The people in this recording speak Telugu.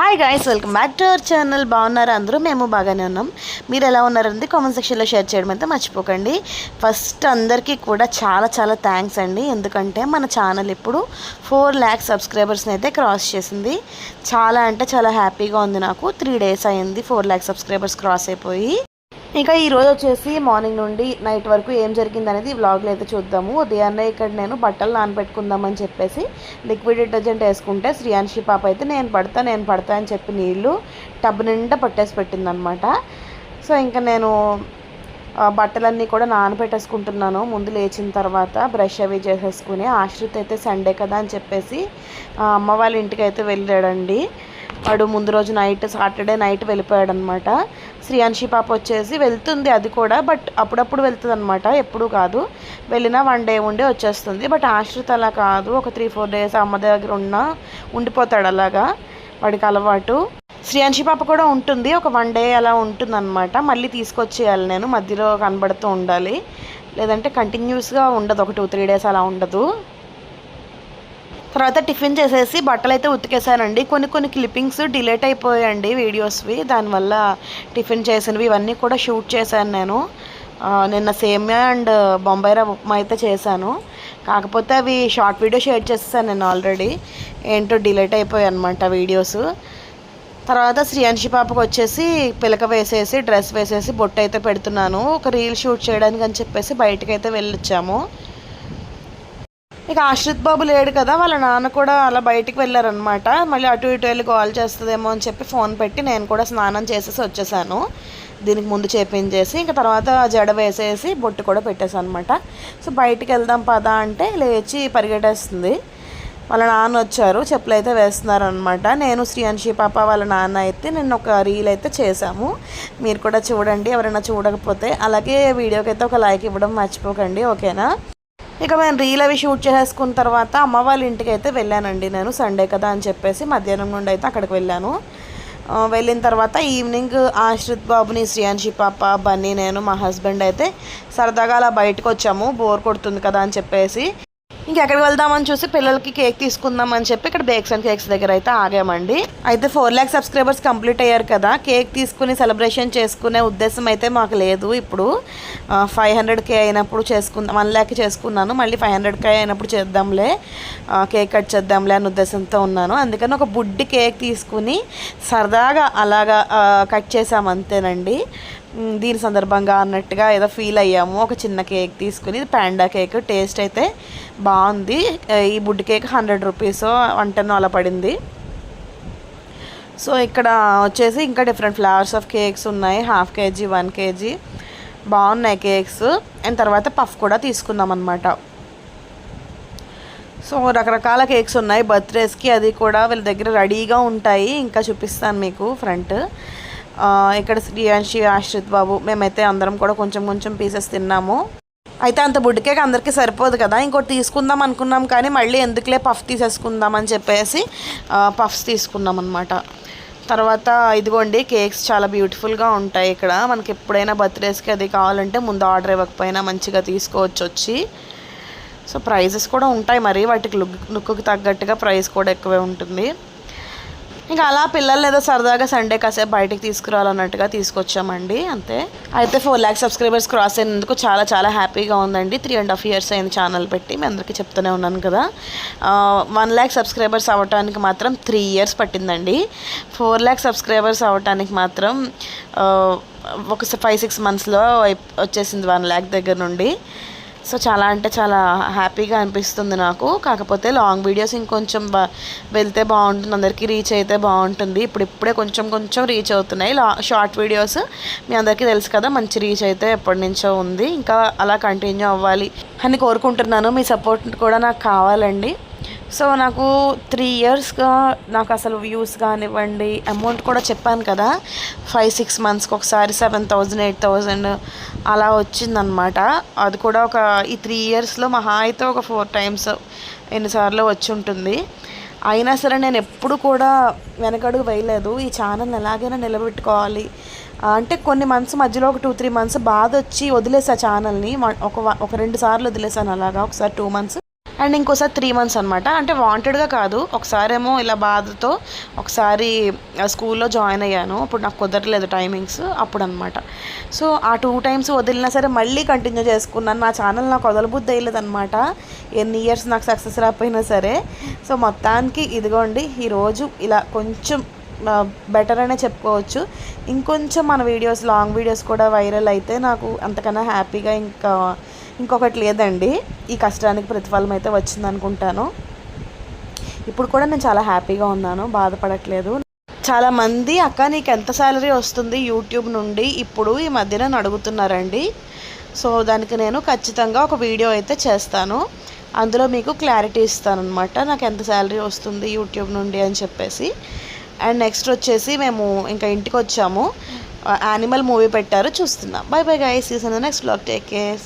Hi guys welcome back to our channel బాగున్నారు అందరూ? మేము బాగానే ఉన్నాం. మీరు ఎలా ఉన్నారండి? కామెంట్ సెక్షన్లో షేర్ చేయడం అయితే మర్చిపోకండి. ఫస్ట్ అందరికీ కూడా చాలా చాలా థ్యాంక్స్ అండి. ఎందుకంటే మన ఛానల్ ఇప్పుడు ఫోర్ ల్యాక్ సబ్స్క్రైబర్స్ని అయితే క్రాస్ చేసింది. చాలా అంటే చాలా హ్యాపీగా ఉంది నాకు. త్రీ డేస్ అయింది ఫోర్ ల్యాక్ సబ్స్క్రైబర్స్ క్రాస్ అయిపోయి. ఇంకా ఈరోజు వచ్చేసి మార్నింగ్ నుండి నైట్ వరకు ఏం జరిగింది అనేది వ్లాగ్లో అయితే చూద్దాము. ఉదయాన్నే ఇక్కడ నేను బట్టలు నానబెట్టుకుందామని చెప్పేసి లిక్విడ్ డిటర్జెంట్ వేసుకుంటే శ్రీయాన్షి పాప అయితే నేను పడతా నేను పడతా అని చెప్పి నీళ్ళు టబ్ నిండా పట్టేసి పెట్టిందనమాట సో ఇంకా నేను బట్టలన్నీ కూడా నానబెట్టేసుకుంటున్నాను. ముందు లేచిన తర్వాత బ్రష్ అవి చేసేసుకుని ఆశ్రిత్ అయితే సండే కదా అని చెప్పేసి అమ్మ వాళ్ళ ఇంటికి అయితే వెళ్ళాడండి. వాడు ముందు రోజు నైట్ సాటర్డే నైట్ వెళ్ళిపోయాడు అనమాట శ్రీయాన్షి పాప వచ్చేసి వెళ్తుంది అది కూడా బట్ అప్పుడప్పుడు వెళ్తుంది అనమాట ఎప్పుడు కాదు. వెళ్ళినా వన్ డే ఉండి వచ్చేస్తుంది బట్ ఆశ్రిత్ అలా కాదు. ఒక త్రీ ఫోర్ డేస్ అమ్మ దగ్గర ఉన్నా ఉండిపోతాడు అలాగా వాడికి అలవాటు. శ్రీయాన్షి పాప కూడా ఉంటుంది ఒక వన్ డే అలా ఉంటుందన్నమాట మళ్ళీ తీసుకొచ్చేయాలి నేను మధ్యలో కనబడుతూ ఉండాలి. లేదంటే కంటిన్యూస్గా ఉండదు ఒక టూ త్రీ డేస్ అలా ఉండదు. తర్వాత టిఫిన్ చేసేసి బట్టలు అయితే ఉతికేసానండి. కొన్ని కొన్ని క్లిప్పింగ్స్ డిలేట్ అయిపోయాయండి వీడియోస్వి. దానివల్ల టిఫిన్ చేసినవి ఇవన్నీ కూడా షూట్ చేశాను నేను. నిన్న సేమియా అండ్ బొంబాయి రవ్వ ఉప్మా అయితే చేశాను. కాకపోతే అవి షార్ట్ వీడియో షేర్ చేసేసాను నేను ఆల్రెడీ. ఏంటో డిలేట్ అయిపోయాయి అనమాట వీడియోస్. తర్వాత శ్రీయాన్షి పాపకు వచ్చేసి పిలక వేసేసి డ్రెస్ వేసేసి బొట్టు అయితే పెడుతున్నాను. ఒక రీల్ షూట్ చేయడానికి అని చెప్పేసి బయటకైతే అయితే వెళ్ళొచ్చాము. ఇక ఆశ్రిత్ బాబు లేడు కదా వాళ్ళ నాన్న కూడా అలా బయటికి వెళ్ళారనమాట మళ్ళీ అటు ఇటు వెళ్ళి కాల్ చేస్తుందేమో అని చెప్పి ఫోన్ పెట్టి నేను కూడా స్నానం చేసేసి వచ్చేసాను. దీనికి ముందు చేపించేసి ఇంకా తర్వాత జడ వేసేసి బొట్టు కూడా పెట్టేసాను అనమాట సో బయటికి వెళ్దాం పదా అంటే లేచి పరిగెట్టేస్తుంది. వాళ్ళ నాన్న వచ్చారు చెప్పులు అయితే వేస్తున్నారు అనమాట నేను శ్రీయాన్షి పాప వాళ్ళ నాన్న అయితే నేను ఒక రీల్ అయితే చేశాము. మీరు కూడా చూడండి ఎవరైనా చూడకపోతే. అలాగే వీడియోకి అయితే ఒక లైక్ ఇవ్వడం మర్చిపోకండి ఓకేనా? ఇక మేము రీల్ అవి షూట్ చేసేసుకున్న తర్వాత అమ్మ వాళ్ళ ఇంటికి అయితే వెళ్ళానండి నేను సండే కదా అని చెప్పేసి మధ్యాహ్నం నుండి అయితే అక్కడికి వెళ్ళాను. వెళ్ళిన తర్వాత ఈవినింగ్ ఆశ్రిత్ బాబుని శ్రీయాన్షి పాప బన్నీ నేను మా హస్బెండ్ అయితే సరదాగా అలా బయటకు వచ్చాము. బోర్ కొడుతుంది కదా అని చెప్పేసి. ఇంకెక్కడికి వెళ్దామని చూసి పిల్లలకి కేక్ తీసుకుందాం అని చెప్పి ఇక్కడ బేక్స్ అండ్ కేక్స్ దగ్గర అయితే ఆగామండి. అయితే ఫోర్ ల్యాక్ సబ్స్క్రైబర్స్ కంప్లీట్ అయ్యారు కదా. కేక్ తీసుకుని సెలబ్రేషన్ చేసుకునే ఉద్దేశం అయితే మాకు లేదు ఇప్పుడు. ఫైవ్ హండ్రెడ్ కే అయినప్పుడు చేసుకుందాం వన్ ల్యాక్ చేసుకున్నాను. మళ్ళీ ఫైవ్ హండ్రెడ్ కే అయినప్పుడు చేద్దాంలే. కేక్ కట్ చేద్దాంలే అనే ఉద్దేశంతో ఉన్నాను. అందుకని ఒక బుడ్డి కేక్ తీసుకుని సరదాగా అలాగా కట్ చేసాం అంతేనండి. దీని సందర్భంగా అన్నట్టుగా ఏదో ఫీల్ అయ్యాము. ఒక చిన్న కేక్ తీసుకుని ఇది ప్యాండా కేక్. టేస్ట్ అయితే బాగుంది. ఈ బుడ్డి కేక్ హండ్రెడ్ రూపీస్ వన్ అలా పడింది. సో ఇక్కడ వచ్చేసి ఇంకా డిఫరెంట్ ఫ్లేవర్స్ ఆఫ్ కేక్స్ ఉన్నాయి. Half KG one KG. బాగున్నాయి కేక్స్. అండ్ తర్వాత పఫ్ కూడా తీసుకున్నాం అనమాట సో రకరకాల కేక్స్ ఉన్నాయి. బర్త్డేస్కి అది కూడా వీళ్ళ దగ్గర రెడీగా ఉంటాయి. ఇంకా చూపిస్తాను మీకు ఫ్రంట్. ఇక్కడ శ్రీయాంశి ఆశ్రిత్ బాబు మేమైతే అందరం కూడా కొంచెం కొంచెం పీసెస్ తిన్నాము. అయితే అంత బుడ్డి అందరికీ సరిపోదు కదా. ఇంకోటి తీసుకుందాం అనుకున్నాం కానీ మళ్ళీ ఎందుకులే పఫ్ తీసేసుకుందాం అని చెప్పేసి పఫ్స్ తీసుకున్నాం అనమాట తర్వాత ఇదిగోండి కేక్స్ చాలా బ్యూటిఫుల్గా ఉంటాయి ఇక్కడ. మనకి ఎప్పుడైనా బర్త్డేస్కి అది కావాలంటే ముందు ఆర్డర్ ఇవ్వకపోయినా మంచిగా తీసుకోవచ్చు వచ్చి. సో ప్రైజెస్ కూడా ఉంటాయి. మరి వాటికి లుక్ లుక్కు తగ్గట్టుగా ప్రైస్ కూడా ఎక్కువే ఉంటుంది. ఇంకా అలా పిల్లల్ని ఏదో సరదాగా సండే కాసేపు బయటికి తీసుకురావాలన్నట్టుగా తీసుకొచ్చామండి అంతే. అయితే ఫోర్ ల్యాక్ సబ్స్క్రైబర్స్ క్రాస్ అయినందుకు చాలా చాలా హ్యాపీగా ఉందండి. త్రీ అండ్ హాఫ్ ఇయర్స్ అయింది ఛానల్ పెట్టి మీ అందరికీ చెప్తూనే ఉన్నాను కదా. వన్ ల్యాక్ సబ్స్క్రైబర్స్ అవ్వటానికి మాత్రం త్రీ ఇయర్స్ పట్టిందండి. ఫోర్ ల్యాక్ సబ్స్క్రైబర్స్ అవ్వటానికి మాత్రం ఒక ఫైవ్ సిక్స్ మంత్స్లో వచ్చేసింది వన్ ల్యాక్ దగ్గర నుండి. సో చాలా అంటే చాలా హ్యాపీగా అనిపిస్తుంది నాకు. కాకపోతే లాంగ్ వీడియోస్ ఇంకొంచెం బా వెళ్తే బాగుంటుంది అందరికీ రీచ్ అయితే బాగుంటుంది. ఇప్పుడు ఇప్పుడే కొంచెం కొంచెం రీచ్ అవుతున్నాయి. లా షార్ట్ వీడియోస్ మీ అందరికీ తెలుసు కదా మంచి రీచ్ అయితే ఎప్పటి నుంచో ఉంది. ఇంకా అలా కంటిన్యూ అవ్వాలి అని కోరుకుంటున్నాను. మీ సపోర్ట్ కూడా నాకు కావాలండి. సో నాకు త్రీ ఇయర్స్గా నాకు అసలు వ్యూస్ కానివ్వండి అమౌంట్ కూడా చెప్పాను కదా. ఫైవ్ సిక్స్ మంత్స్కి ఒకసారి సెవెన్ థౌజండ్ ఎయిట్ థౌజండ్ అలా వచ్చిందనమాట అది కూడా ఒక ఈ త్రీ ఇయర్స్లో మహా అయితే ఒక ఫోర్ టైమ్స్ ఎన్నిసార్లు వచ్చి ఉంటుంది. అయినా సరే నేను ఎప్పుడు కూడా వెనకడుగు వేయలేదు. ఈ ఛానల్ ఎలాగైనా నిలబెట్టుకోవాలి. అంటే కొన్ని మంత్స్ మధ్యలో ఒక టూ త్రీ మంత్స్ బాధ వచ్చి వదిలేసా ఛానల్ని ఒక ఒక రెండు సార్లు వదిలేసాను అలాగా. ఒకసారి టూ మంత్స్ అండ్ ఇంకోసారి త్రీ మంత్స్ అనమాట అంటే వాంటెడ్గా కాదు. ఒకసారేమో ఇలా బాధతో ఒకసారి స్కూల్లో జాయిన్ అయ్యాను. అప్పుడు నాకు కుదరలేదు టైమింగ్స్ అప్పుడు అనమాట సో ఆ టూ టైమ్స్ వదిలినా సరే మళ్ళీ కంటిన్యూ చేసుకున్నాను. నా ఛానల్ నాకు వదలబుద్ధి అయ్యలేదన్నమాట. ఎన్ని ఇయర్స్ నాకు సక్సెస్ రాకపోయినా సరే. సో మొత్తానికి ఇదిగోండి ఈరోజు ఇలా కొంచెం బెటర్ అనే చెప్పుకోవచ్చు. ఇంకొంచెం మన వీడియోస్ లాంగ్ వీడియోస్ కూడా వైరల్ అయితే నాకు అంతకన్నా హ్యాపీగా ఇంకా ఇంకొకటి లేదండి. ఈ కష్టానికి ప్రతిఫలం అయితే వచ్చింది అనుకుంటాను. ఇప్పుడు కూడా నేను చాలా హ్యాపీగా ఉన్నాను. బాధపడట్లేదు. చాలామంది అక్క నీకు ఎంత శాలరీ వస్తుంది యూట్యూబ్ నుండి? ఇప్పుడు ఈ మధ్యన నన్ను అడుగుతున్నారండి. సో దానికి నేను ఖచ్చితంగా ఒక వీడియో అయితే చేస్తాను. అందులో మీకు క్లారిటీ ఇస్తాను అనమాట నాకు ఎంత శాలరీ వస్తుంది యూట్యూబ్ నుండి? అని చెప్పేసి. అండ్ నెక్స్ట్ వచ్చేసి మేము ఇంకా ఇంటికి వచ్చాము. యానిమల్ మూవీ పెట్టారు. చూస్తున్నాం. Bye bye guys season next vlog take care